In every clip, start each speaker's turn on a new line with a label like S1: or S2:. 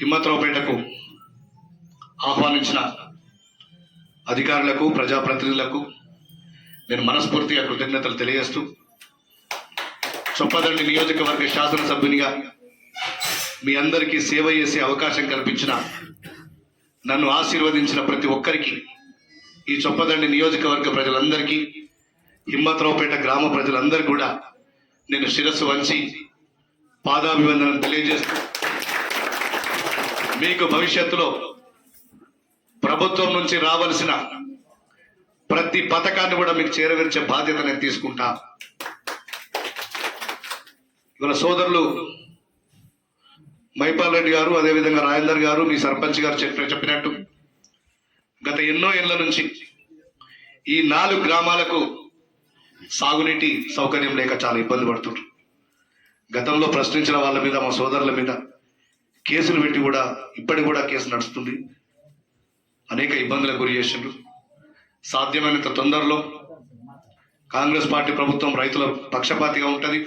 S1: హిమ్మత్రావుపేటకు ఆహ్వానించిన అధికారులకు ప్రజాప్రతినిధులకు నేను మనస్ఫూర్తిగా కృతజ్ఞతలు తెలియజేస్తూ చొప్పదండి నియోజకవర్గ శాసనసభ్యునిగా మీ అందరికీ సేవ చేసే అవకాశం కల్పించిన నన్ను ఆశీర్వదించిన ప్రతి ఒక్కరికి ఈ చొప్పదండి నియోజకవర్గ ప్రజలందరికీ హిమ్మత్రావుపేట గ్రామ ప్రజలందరికీ కూడా నేను శిరస్సు వంచి పాదాభివందనం తెలియజేస్తూ మీకు భవిష్యత్తులో ప్రభుత్వం నుంచి రావలసిన ప్రతి పథకాన్ని కూడా మీకు చేరవేర్చే బాధ్యత నేను తీసుకుంటా. ఇవాళ సోదరులు మైపాల్ రెడ్డి గారు అదేవిధంగా రాజేందర్ గారు మీ సర్పంచ్ గారు చెప్పిన చెప్పినట్టు గత ఎన్నో ఏళ్ళ నుంచి ఈ నాలుగు గ్రామాలకు సాగునీటి సౌకర్యం లేక చాలా ఇబ్బంది పడుతుంటారు గతంలో ప్రశ్నించిన వాళ్ళ మీద మా సోదరుల మీద కేసులు పెట్టి కూడా ఇప్పటికి కూడా కేసు నడుస్తుంది. అనేక ఇబ్బందులకు గురి చేసిండ్రు. సాధ్యమైనంత తొందరలో కాంగ్రెస్ పార్టీ ప్రభుత్వం రైతుల పక్షపాతిగా ఉంటుంది.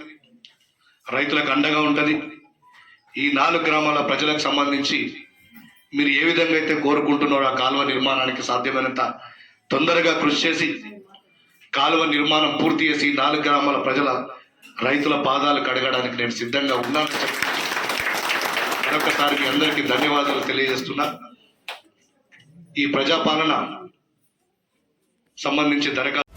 S1: రైతులకు అండగా ఉంటుంది. ఈ నాలుగు గ్రామాల ప్రజలకు సంబంధించి మీరు ఏ విధంగా అయితే కోరుకుంటున్నారో ఆ కాలువ నిర్మాణానికి సాధ్యమైనంత తొందరగా కృషి చేసి కాలువ నిర్మాణం పూర్తి చేసి నాలుగు గ్రామాల ప్రజల రైతుల పాదాలు కడగడానికి నేను సిద్ధంగా ఉన్నాను మరొకసారి మీ అందరికీ ధన్యవాదాలు తెలియజేస్తున్నా. ఈ ప్రజాపాలన సంబంధించి దరఖాస్తు